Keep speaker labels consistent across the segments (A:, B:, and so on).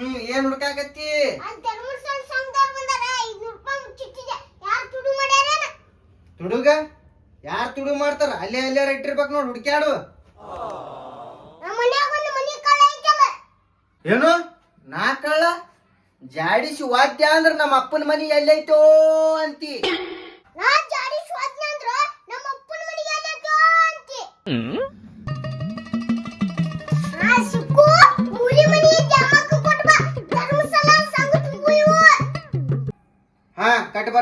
A: ಹ್ಮ್ ಏನ್ ಹುಡ್ಕಾಕತ್ತಿ? ತುಡುಗ? ಯಾರ್ ತುಡು ಮಾಡ್ತಾರ? ಅಲ್ಲೇ ಅಲ್ಲೇ ಇಟ್ಟಿರ್ಬೇಕು ನೋಡ್ ಹುಡ್ಕ್ಯಾಡು. ಏನು? ನಾ ಕಳ್ಳ? ಜಾಡಿಸಿ ವಾದ್ಯ ಅಂದ್ರ ನಮ್ಮ ಅಪ್ಪನ ಮನಿ ಎಲ್ಲೈತೋ ಅಂತಿ.
B: ನಾ ಜಾಡಿ ಸ್ವಾದ್ನ ಅಂದ್ರ ನಮ್ಮ ಅಪ್ಪನ ಮನೆಗೆ ಎಲ್ಲೈತೋ ಅಂತಿ.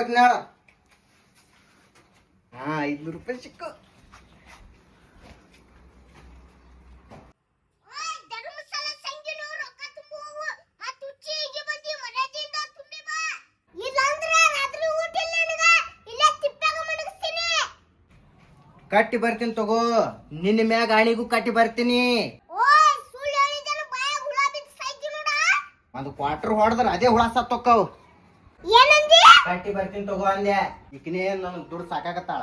B: ಇಲ್ಲ
A: ಹಾ ಐದ್ನೂರು ರೂಪಾಯಿ ಸಿಕ್ಕು. ಕಟ್ಟಿ ಬರ್ತೀನಿ ತಗೋ. ನಿನ್ನ ಮ್ಯಾಗ ಆಣಿಗೂ ಕಟ್ಟಿ ಬರ್ತೀನಿ. ಒಂದು ಕ್ವಾರ್ಟರ್ ಹೊಡೆದ್ರ ಅದೇ ಹುಳ ಸತ್ತೊಕ್ಕವು. ಕಟ್ಟಿ ಬರ್ತೀನಿ ತಗೋ ಅಂದೆ. ಈಕಿನೇ ನನಗೆ ದುಡ್ಡು ಸಾಕಾಗತ್ತಾಳ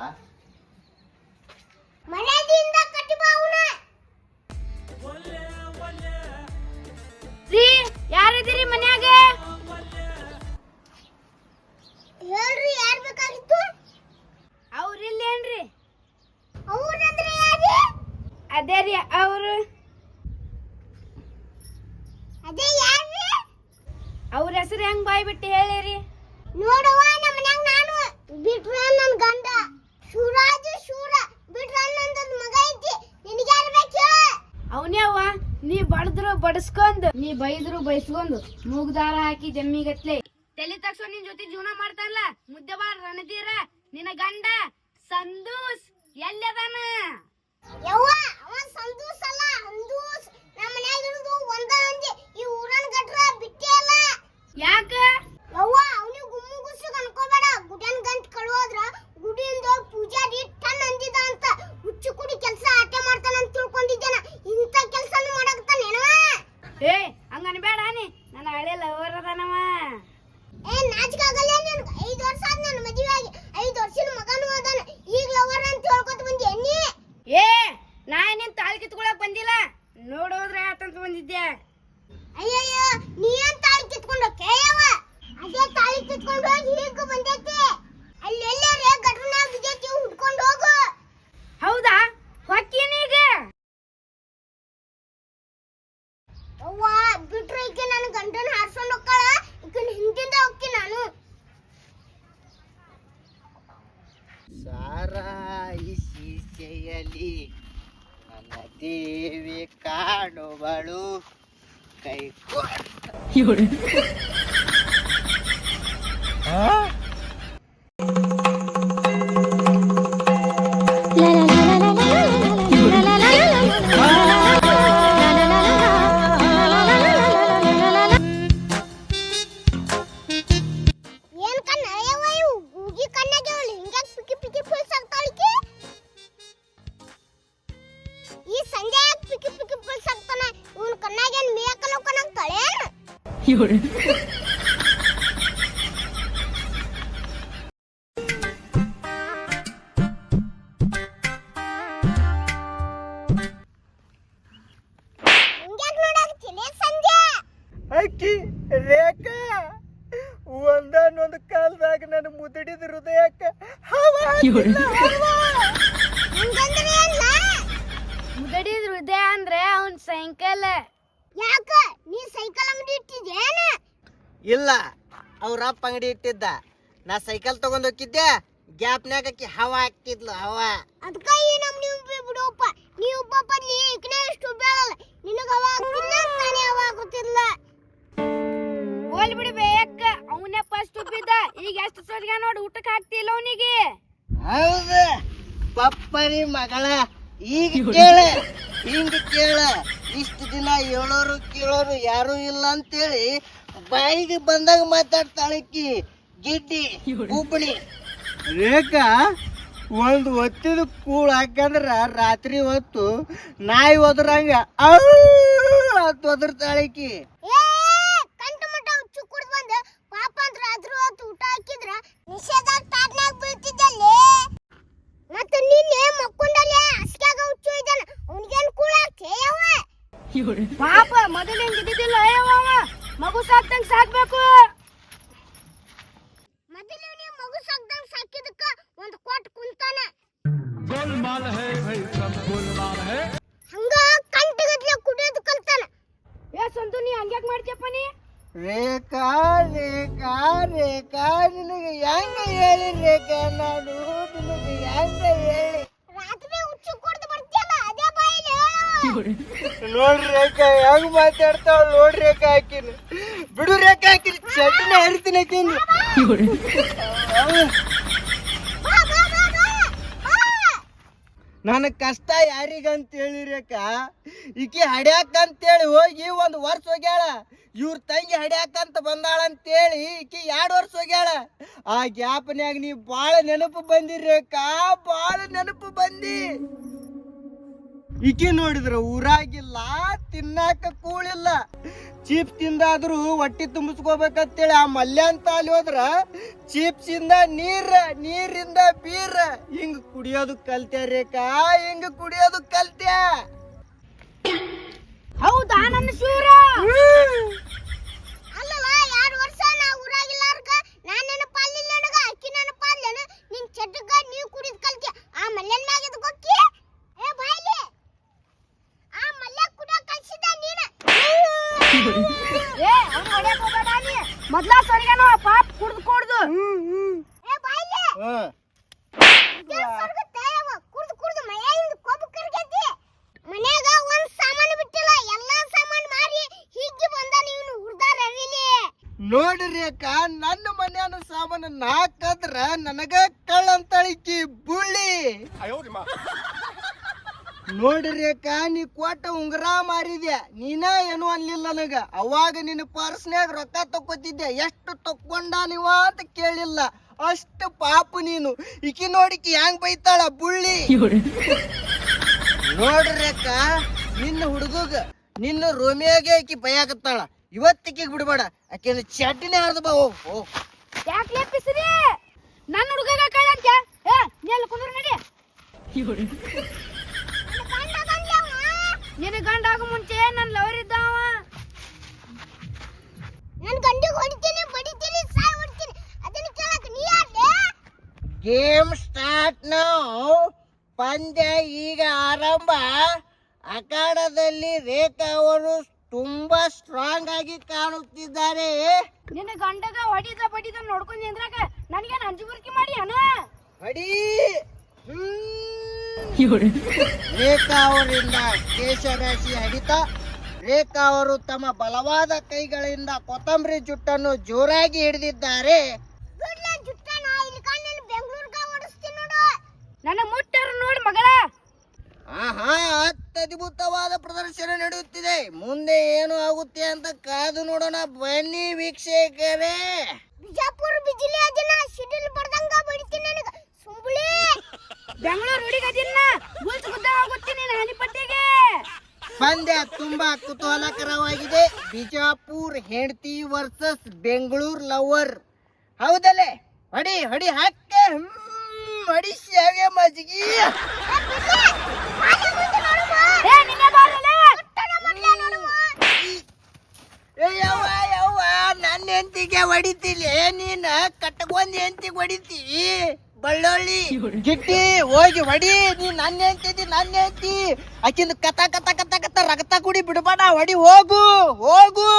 C: ಯಾರಿದ್ದೀರಿ ಮನ್ಯಾಗ?
B: ಹೇಳ್ರಿ
C: ಅದೇ ರೀ
B: ಅದೇ
C: ಅವ್ರ ಹೆಸರು ಹೆಂಗ್ ಬಾಯ್ಬಿಟ್ಟು ಹೇಳಿರಿ?
B: ನೋಡವ್ವ ನಮ್ಮ ಮನ್ಯಾಗ ನಾನು ಬಿಟ್ರ ನನ್ನ ಗಂಡ. ಶಿವರಾಜ ಶೂರ ಬಿಟ್ರ ನಂದೊಂದ್ ಮಗ ಐತಿ. ನಿನಗೆ ಯಾರು ಬೇಕು
C: ಅವನೇ ಅವ್ವ ನೀ ಬಡದ್ರು ಬಡಸ್ಕೊಂಡ್ ನೀ ಬೈದ್ರು ಬೈಸ್ಕೊಂಡ್ ಮೂಗ್ದಾರ ಹಾಕಿ ಜಮ್ಮಿಗತ್ಲೆ ತಲೆ ತಗ್ಸೋ ನಿನ್ ಜೊತೆ ಜೀವನ ಮಾಡ್ತಾರಲ್ಲ ಮುದ್ದೆ ಬಾರ ರಣದೀರ ನಿನ್ನ ಗಂಡ ಸಂದೂಸ್ ಎಲ್ಲದಾನ?
B: ಯವ್ವ ಅವ ಸಂದೂಸ್ ಅಲ್ಲ ಹಂದೂಸ್. ನಮ್ಮ ಮನ್ಯಾಗ ಇರೋದು ಒಂದ ಈ ಊರನ್ ಗಟ್ರ ಬಿಟ್ಟೆ ಅಲ್ಲ. ડોબાડું કઈ હા? ನೋಡಾಕತ್ತೀನಿ ಸಂಜೆ
A: ಅಕ್ಕಿ ರೇಖಾ ಒಂದನ್ನೊಂದು ಕಾಲದಾಗ ನನ್ನ ಮುದುಡಿದ ಹೃದಯಕ್ಕ ಹವಾ.
B: ಹಂಗಂದ್ರೆ ಏನ್ಲ?
C: ಮುದಡಿದ ಹೃದಯ ಅಂದ್ರೆ ಅವನ್ ಸೈಕಲ್.
B: ಯಾಕ ಇಟ್ಟಿದ್ಯೇನ
A: ಇಲ್ಲ ಅವ್ರ ಅಪ್ಪ ಅಂಗಡಿ ಇಟ್ಟಿದ್ದ. ನಾ ಸೈಕಲ್ ತಗೊಂಡ್ ಹೋಗಿದ್ದೆ ಗ್ಯಾಪ್ನ್ಯಾಗ ಆಕಿ ಹವಾ ಹಾಕ್ತಿದ್ಲು ಹವಾ.
B: ಅದಕ್ಕ ಈ ನಮ್ ನೀವು ಬಿಡೋಪ್ಪ? ನೀವು ಒಬ್ಬ ಬದ್ಲಿ ಇಕ್ನೆ ಎಷ್ಟು ಬೇಳಲ್ಲ ನಿನಗ ಅವ ಆಗ್ತಿಲ್ಲ ನಾನೇ ಹವ ಆಗುತ್ತಿಲ್ಲ
C: ಹೋಲ್ ಬಿಡಿ ಬೇಯಕ್ಕ ಅವನೇ ಫಸ್ಟ್ ಉಬ್ಬಿದ್ದ. ಈಗ ಎಷ್ಟು ಸರಿಗ ನೋಡಿ ಊಟಕ್ಕೆ ಹಾಕ್ತಿಲ್ಲ ಅವನಿಗೆ?
A: ಹೌದು ಪಪ್ಪರಿ ಮಗಳ. ಈಗ ಕೇಳ ಹಿಂಗ ಕೇಳ. ಇಷ್ಟು ದಿನ ಹೇಳೋರು ಕೇಳೋರು ಯಾರು ಇಲ್ಲ ಅಂತೇಳಿ ಬಾಯಿಗೆ ಬಂದಾಗ ಮಾತಾಡ್ತಾಳಕ್ಕಿ ಗಿಡ್ಡಿ ಹುಬ್ಬಳ್ಳಿ ರೇಖಾ ಒಂದು ಒತ್ತಿದ ಕೂಳು ಹಾಕಂದ್ರ ರಾತ್ರಿ ಹೊತ್ತು ನಾಯಿ ಒದ್ರಂಗ ಅದು ಒದರ್ತಾಳಕ್ಕಿ
B: ಏ ಕಂಟ ಮಟ ಹುಚ್ಚು ಕುಡ್ದು ಬಂದ ಪಾಪ ಅಂತ ರಾತ್ರಿ ಹೊತ್ತು ಊಟ ಹಾಕಿದ್ರ ನಿಷೇಧ ಟಾಟ್ನಾಗ ಬೀಳ್ತಿದ್ದಲ್ಲಿ ಮತ್ತೆ ನಿನ್ನೆ ಮಕ್ಕೊಂಡಲ್ಲೇ ಹಸ್ಕ್ಯಾಗ ಹುಚ್ಚು ಇದ್ದಾನ ಅವನಿಗೇನ್ ಕೂಳ ಕೇಯವ
C: ಪಾಪ ಮೊದಲು ಹೆಂಗ್ ಇದ್ದಿದ್ದಿಲ್ಲ ಅಯ್ಯವ್ವ ಮಗು ಸಾಕ್ದಂಗ್ ಸಾಕ್ಬೇಕು.
B: ಮೊದಲು ನೀವು ಮಗು ಸಾಕ್ದಂಗ್ ಸಾಕಿದಕ್ಕೆ ಒಂದು ಕೋಟ್ ಕುಂತಾನ.
D: ಗೋಲ್ಮಾಲ್ ಹೇ ಭೈ ಸಬ್ ಗೋಲ್ಮಾಲ್ ಹೇ
B: ಹಂಗ ಕಂಟಿಗದ್ಲೆ ಕುಡಿಯೋದು ಕಲ್ತಾನೆ
C: ಏ ಸಂತು ನೀ ಹಂಗ್ಯಾಕ್ ಮಾಡ್ತೀಯಪ್ಪ ನೀ?
B: ಏಕ
A: ನೋಡ್ರಿ ರೇಖಾ ಹೆಂಗ್ ಮಾತಾಡ್ತಾವ ನೋಡ್ರಿ ರೇಖಾ ಹಾಕಿನ. ಬಿಡು ರೇಖಾ ಹಾಕಿನ ಚಟ್ನಿ ಹರಿತೀನಿ ಹಾಕಿನ. ನನ್ನ ಕಷ್ಟ ಯಾರಿಗಂತ ಹೇಳಿ ರೇಖಾ? ಈಕಿ ಹಡ್ಯಾಕಂತೇಳಿ ಹೋಗಿ ಒಂದು ವರ್ಷ ಹೋಗ್ಯಾಳ. ಇವ್ರ ತಂಗಿ ಹಡ್ಯಾಕಂತ ಬಂದಾಳ ಅಂತೇಳಿ ಈಕಿ ಎರಡು ವರ್ಷ ಹೋಗ್ಯಾಳ. ಆ ಗ್ಯಾಪ್ನ್ಯಾಗ ನೀ ಭಾಳ ನೆನಪು ಬಂದಿ ರೇಖಾ ಭಾಳ ನೆನಪು ಬಂದಿ. ಈಕಿ ನೋಡಿದ್ರ ಊರಾಗಿಲ್ಲ, ತಿನ್ನಾಕ ಕೂಳಿಲ್ಲ. ಚೀಪ್ ತಿಂದಾದ್ರು ಹೊಟ್ಟಿ ತುಂಬಿಸ್ಕೋಬೇಕಂತೇಳಿ ಆ ಮಲ್ಯ ಅಂತ ಅಲ್ಲಿ ಹೋದ್ರ ಇಂದ ನೀರ, ನೀರಿಂದ ಬೀರ. ಹಿಂಗ್ ಕುಡಿಯೋದು ಕಲ್ತ್ಯ ರೇಖಾ, ಹಿಂಗ್ ಕುಡಿಯೋದು ಕಲ್ತ್ಯ?
C: ಹೌದಾ ನನ್ನ ಶೂರ?
B: ಅಲ್ಲಲ್ಲ, ಎರಡು ವರ್ಷ ನಾ ಊರಾಗಿಲ್ಲ ನಾನು ನೆನಪಾಲಿಲ್ಲ ನನಗ ಅಕ್ಕಿ ನೆನಪಾಲ್ಲೇನ ನಿನ್ ಚಡ್ಡಗ ನೀವ್ ಕುಡಿದ್ ಕಲ್ತಿ ಆ ಮಲ್ಯನ್ ಮ್ಯಾಗ ಎದಕ್ ಹೋಕ್ಕಿ ಏ ಬಾಯ್ಲಿ ಆ ಮಲ್ಯ ಕುಡಿಯ ಕಲ್ಸಿದ ನೀನ
C: ಏ ಅವ್ನು ಹೊಡ್ಯಾಕ್ ಹೋಗ್ಬೇಡ ನೀ ಮೊದ್ಲ ಸರಿಗೇನೋ ಪಾಪ ಕುಡ್ದು ಕುಡ್ದು.
B: ಮನ್ಯಾಗ ಒಂದ್ ಸಾಮಾನು ಬಿಟ್ಟಿಲ್ಲ ಎಲ್ಲಾ ಸಾಮಾನು ಮಾರಿ ಹೀಗೆ ಬಂದ ನೀನು ಹುಡ್ದಾರ
A: ನೋಡ್ರಿ ಅಕ್ಕ ನನ್ನ ಮನ್ಯಾನ ಸಾಮಾನು ನಾಕದ್ರ ನನಗ ಕಳ್ಳ ಅಂತಳಿಕಿ ಬುಳ್ಳಿ ನೋಡ್ರಿ ಅಕ್ಕ, ನೀ ಕೊಟ್ಟ ಉಂಗುರ ಮಾರಿದ್ಯಾ. ನೀನ ಏನು ಅನ್ಲಿಲ್ಲ ನನಗ. ಅವಾಗ ನಿನ್ನ ಪರ್ಸ್ನ್ಯಾಗ ರೊಕ್ಕ ತಕ್ಕೊತಿದ್ದೆ. ಎಷ್ಟು ತಕ್ಕೊಂಡ ನೀವ ಅಂತ ಕೇಳಿಲ್ಲ. ಅಷ್ಟು ಪಾಪು ನೀನು. ಈಕಿ ನೋಡಿಕಿ ಹೆಂಗ್ ಬೈತಾಳ? ಬುಳ್ಳಿ. ನೋಡ್ರಿ ಅಕ್ಕ, ನಿನ್ನ ಹುಡುಗಗ, ನಿನ್ನ ರೋಮಿಯಾಗೆ ಆಕಿ ಬೈಯಾಕತ್ತಾಳ. ಇವತ್ತಿಗೆ ಬಿಡ್ಬೇಡ. ಆಕೆ ಚಟ್ನಿ ಹರಿದ ಬಾ
C: ಓ ನನ್ನ ಹುಡುಗ ಕಳ್ಳ ಅಂತ ಕುಂದ್ರ ನಡಿ. ನಿನ್ನ ಗಂಡ ಆಗೋ ಮುಂಚೆ ನನ್ನ ಲವರ್ ಇದ್ದಾವ?
B: ನನ್ ಗಂಡಿಗೆ ಹೊಡಿತೀನಿ ಬಡಿತೀನಿ ಸಾಯ್ ಹೊಡಿತೀನಿ. ಅದನ್ನ ಕೇಳಕ್ ನೀ ಯಾರ್ಲೆ
A: ಗೇಮ್ ಸ್ಟಾರ್ಟ್ ನಾವು ಪಂದ್ಯ ಈಗ ಆರಂಭ. ಅಖಾಡದಲ್ಲಿ ರೇಖಾ ಅವರು ತುಂಬಾ ಸ್ಟ್ರಾಂಗ್ ಆಗಿ ಕಾಣುತ್ತಿದ್ದಾರೆ.
C: ನಿನ್ನ ಗಂಡಗ ಹೊಡಿದ ಬಡಿದ ನೋಡ್ಕೊಂಡು ನಿಂದ್ರಾಗ ನನಗೇನು ಅಂಜುಬುರ್ಕಿ ಮಾಡಿ ಅನ
A: ಅಡಿ ರೇಖಾ ಅವರಿಂದ ಕೇಶರಾಶಿ ಹಡಿತ ರೇಖಾ ಅವರು ತಮ್ಮ ಬಲವಾದ ಕೈಗಳಿಂದ ಕೊತ್ತಂಬರಿ ಜುಟ್ಟನ್ನು ಜೋರಾಗಿ ಹಿಡಿದಿದ್ದಾರೆ.
B: ಬಿಡ್ಲ ಜುಟ್ಟನ ಇಲ್ಲಿ ಕಣ್ಣಲ್ಲಿ ಬೆಂಗಳೂರ್ಗ ಓಡಿಸ್ತೀನಿ ನೋಡು.
C: ನನ್ನ ಮುಟ್ಟರು ನೋಡಿ ಮಗಳ.
A: ಆಹಾ ಅತ್ಯದ್ಭುತವಾದ ಪ್ರದರ್ಶನ ನಡೆಯುತ್ತಿದೆ. ಮುಂದೆ ಏನು ಆಗುತ್ತೆ ಅಂತ ಕಾದು ನೋಡೋಣ. ಬನ್ನಿ ವೀಕ್ಷಕರೇ.
B: ಬಿಜಾಪುರ ಬಿಜಲಿ ಅದಿನ ಸಿಡಿಲ್ ಬಡ್ದಂಗ ಬಡಿತೀನಿ ನನಗ. ಸುಂಬುಳಿ!
C: ಬೆಂಗಳೂರು ಹುಡುಗ ದಿನ ಬುಲ್ಸ್ ಗುದ್ದ ಹೋಗುತ್ತೀನಿ ಹನಿಪಟ್ಟಿಗೆ
A: ಪಂದ್ಯ ತುಂಬಾ ಕುತೂಹಲಕರವಾಗಿದೆ. ಬಿಜಾಪುರ್ ಹೆಂಡತಿ ವರ್ಸಸ್ ಬೆಂಗಳೂರು ಲವರ್. ಹೌದಲ್ಲೇ? ಹೊಡಿ ಹೊಡಿ ಹಾಕೆ ಹೊಡಿ ಶಾವ್ಗೆ ಮಜ್ಗಿ.
C: ಏ
A: ಯವ್ವ? ನನ್ನ ಹೆಂಡತಿಗೆ ಹೊಡಿತೀನಿ. ನೀನ ಕಟ್ಟಕೊಂದ್ ಹೆಂಡತಿಗೆ ಹೊಡಿತಿ? ಬಳ್ಳೊಳ್ಳಿ. ಗಿಟ್ಟಿ, ಹೋಗಿ ಹೊಡಿ. ನೀ ನನ್ನ ಹೆಂಡತಿ ನನ್ನ ಹೆಂಡತಿ. ಆಕಿಂದ ಕತ ಕತ ಕತ ಕತ ರಕ್ತ ಕುಡಿ ಬಿಡಬೇಡ. ಹೊಡಿ, ಹೋಗು ಹೋಗು.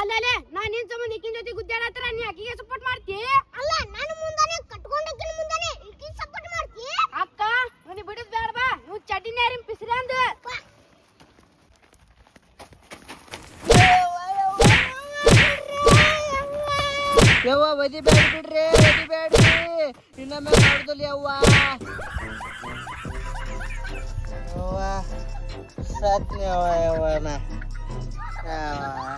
C: ಅಲ್ಲೇ ನಾ ನಿನ್ ಸಂಬಂಧ ಈಕಿನ ಜೊತೆ ಗುದ್ದಾಡತ್ರ ನೀ ಅಕ್ಕಿಗೆ ಸಪೋರ್ಟ್ ಮಾಡ್ತಿ?
B: ಅಲ್ಲ, ನಾನು ಮುಂದಾನೆ ಕಟ್ಕೊಂಡಕ್ಕಿನ ಮುಂದಾನೆ ಈಕಿ ಸಪೋರ್ಟ್ ಮಾಡ್ತಿ
C: ಅಕ್ಕ ನೀನು ಬಿಡುದ್ ಬೇಡ ಬಾ ನೀವು ಚಟಿನ ಯಾರಿನ್ ಪಿಸ್ರಿ ಅಂದ
A: ಯವ್ವ ಒದಿ ಬೇಡ ಬಿಡ್ರಿ ಒದಿ ಬೇಡ್ರಿ ಇನ್ನೊಮ್ಮೆ ಮಾಡುದಿಲ್ಲ ಯವ್ವ ಯವ್ವ ಸತ್ನಿ ಯವ್ವ ಯವ್ವ ನಾ ಯವ್ವ.